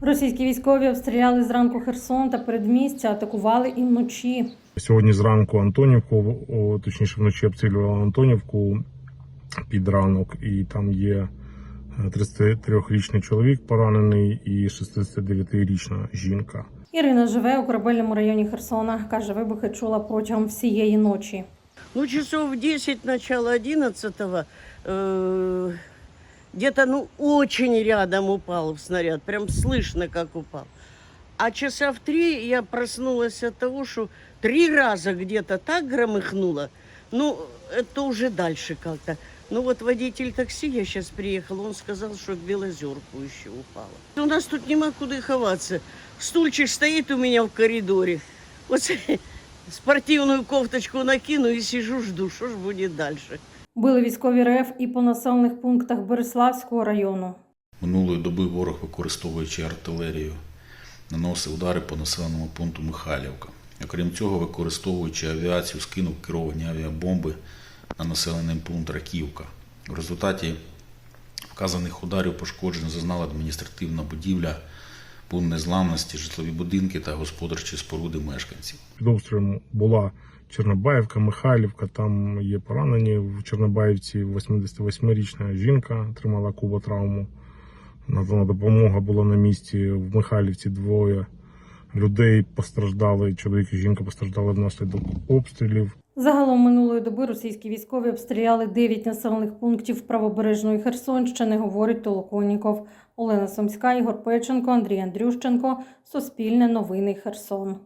Російські військові обстріляли зранку Херсон та передмістя, атакували і вночі. Сьогодні зранку Антонівку, о, точніше вночі обстрілювали Антонівку під ранок, і там є е, 33-річний чоловік поранений і 69-річна жінка. Ірина живе у корабельному районі Херсона. Каже, вибухи чула протягом всієї ночі. Ну, часов 10, начало 11 э, где-то, ну, очень рядом упал снаряд. Прям слышно, как упал. А часа в три я проснулась от того, что три раза где-то так громыхнуло. Ну, это уже дальше как-то. Ну вот водитель такси, я сейчас приехал, он сказал, что в Белозерку еще упало. У нас тут нема куда ховаться. Стульчик стоит у меня в коридоре. Вот спортивную кофточку накину и сижу, жду, что ж будет дальше. Били військові РФ і по населених пунктах Береславського району. Минулої доби ворог, використовуючи артилерію, наносив удари по населеному пункту Михайлівка. Окрім цього, використовуючи авіацію, скинув керовані авіабомби на населений пункт Раківка. В результаті вказаних ударів пошкоджень зазнала адміністративна будівля, пункт незламності, житлові будинки та господарчі споруди мешканців. Під обстрілом була Чорнобаївка, Михайлівка. Там є поранені. В Чорнобаївці 88-річна жінка отримала куботравму. Надана допомога була на місці. В Михайлівці двоє людей постраждали. Чоловік і жінка постраждали внаслідок обстрілів. Загалом минулої доби російські військові обстріляли 9 населених пунктів правобережної Херсонщини, говорить Толоконіков. Олена Сомська, Ігор Печенко, Андрій Андрющенко. Суспільне новини Херсон.